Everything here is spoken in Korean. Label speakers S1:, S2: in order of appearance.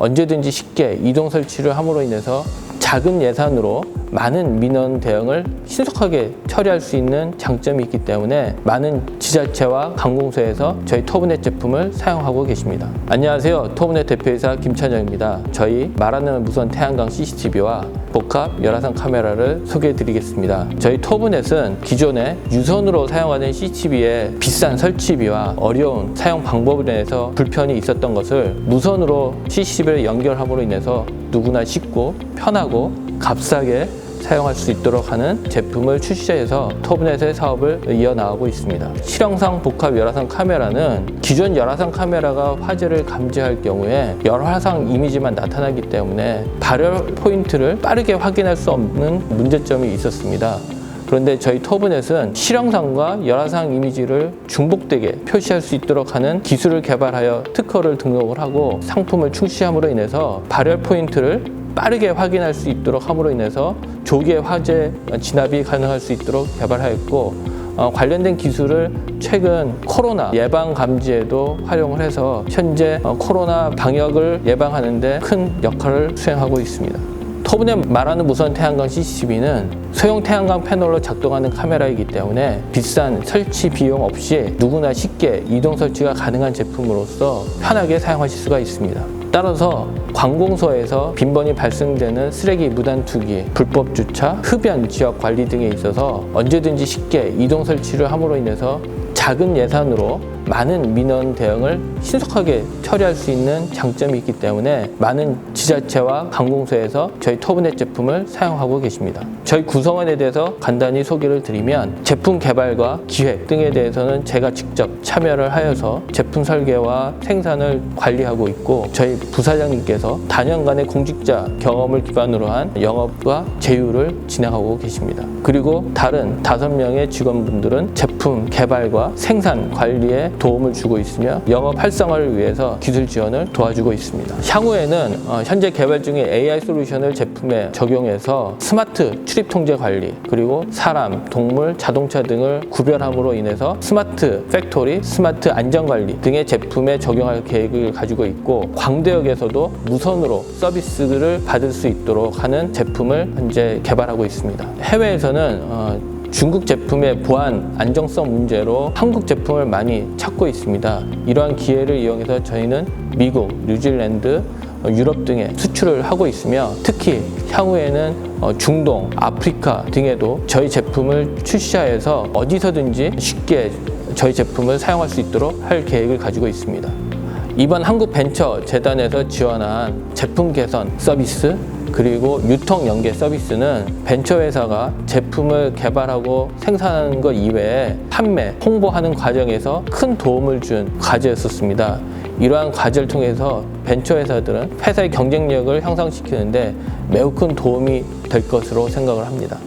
S1: 언제든지 쉽게 이동 설치를 함으로 인해서 작은 예산으로 많은 민원 대응을 신속하게 처리할 수 있는 장점이 있기 때문에 많은 지자체와 관공서에서 저희 터브넷 제품을 사용하고 계십니다. 안녕하세요. 터브넷 대표이사 김찬영입니다. 저희 말하는 무선 태양광 CCTV와 복합 열화상 카메라를 소개해 드리겠습니다. 저희 터브넷은 기존에 유선으로 사용하는 CCTV의 비싼 설치비와 어려운 사용 방법으로 인해서 불편이 있었던 것을 무선으로 CCTV를 연결함으로 인해서 누구나 쉽고 편하고 값싸게 사용할 수 있도록 하는 제품을 출시해서 터브넷의 사업을 이어나가고 있습니다. 실형상 복합 열화상 카메라는 기존 열화상 카메라가 화재를 감지할 경우에 열화상 이미지만 나타나기 때문에 발열 포인트를 빠르게 확인할 수 없는 문제점이 있었습니다. 그런데 저희 터브넷은 실형상과 열화상 이미지를 중복되게 표시할 수 있도록 하는 기술을 개발하여 특허를 등록을 하고 상품을 출시함으로 인해서 발열 포인트를 빠르게 확인할 수 있도록 함으로 인해서 조기에 화재 진압이 가능할 수 있도록 개발하였고 어, 관련된 기술을 최근 코로나 예방 감지에도 활용을 해서 현재 어, 코로나 방역을 예방하는데 큰 역할을 수행하고 있습니다. 터브넷 말하는 무선 태양광 CCTV는 소형 태양광 패널로 작동하는 카메라이기 때문에 비싼 설치 비용 없이 누구나 쉽게 이동 설치가 가능한 제품으로서 편하게 사용하실 수가 있습니다. 따라서 관공서에서 빈번히 발생되는 쓰레기 무단 투기, 불법 주차, 흡연 지역 관리 등에 있어서 언제든지 쉽게 이동 설치를 함으로 인해서 작은 예산으로 많은 민원 대응을 신속하게 처리할 수 있는 장점이 있기 때문에 많은 지자체와 관공서에서 저희 터브넷 제품을 사용하고 계십니다. 저희 구성원에 대해서 간단히 소개를 드리면 제품 개발과 기획 등에 대해서는 제가 직접 참여를 하여서 제품 설계와 생산을 관리하고 있고 저희 부사장님께서 다년간의 공직자 경험을 기반으로 한 영업과 제휴를 진행하고 계십니다. 그리고 다른 다섯 명의 직원분들은 제품 개발과 생산 관리에 도움을 주고 있으며 영업 활성화를 위해서 기술 지원을 도와주고 있습니다. 향후에는 어, 현재 개발 중인 AI 솔루션을 제품에 적용해서 스마트 출입 통제 관리 그리고 사람, 동물, 자동차 등을 구별함으로 인해서 스마트 팩토리, 스마트 안전 관리 등의 제품에 적용할 계획을 가지고 있고 광대역에서도 무선으로 서비스를 받을 수 있도록 하는 제품을 현재 개발하고 있습니다. 해외에서는 어, 중국 제품의 보안 안정성 문제로 한국 제품을 많이 찾고 있습니다. 이러한 기회를 이용해서 저희는 미국, 뉴질랜드, 어, 유럽 등에 수출을 하고 있으며 특히 향후에는 어, 중동, 아프리카 등에도 저희 제품을 출시하여서 어디서든지 쉽게 저희 제품을 사용할 수 있도록 할 계획을 가지고 있습니다. 이번 한국벤처재단에서 지원한 제품 개선 서비스 그리고 유통 연계 서비스는 벤처 회사가 제품을 개발하고 생산하는 것 이외에 판매, 홍보하는 과정에서 큰 도움을 준 과제였었습니다. 이러한 과제를 통해서 벤처 회사들은 회사의 경쟁력을 향상시키는데 매우 큰 도움이 될 것으로 생각을 합니다.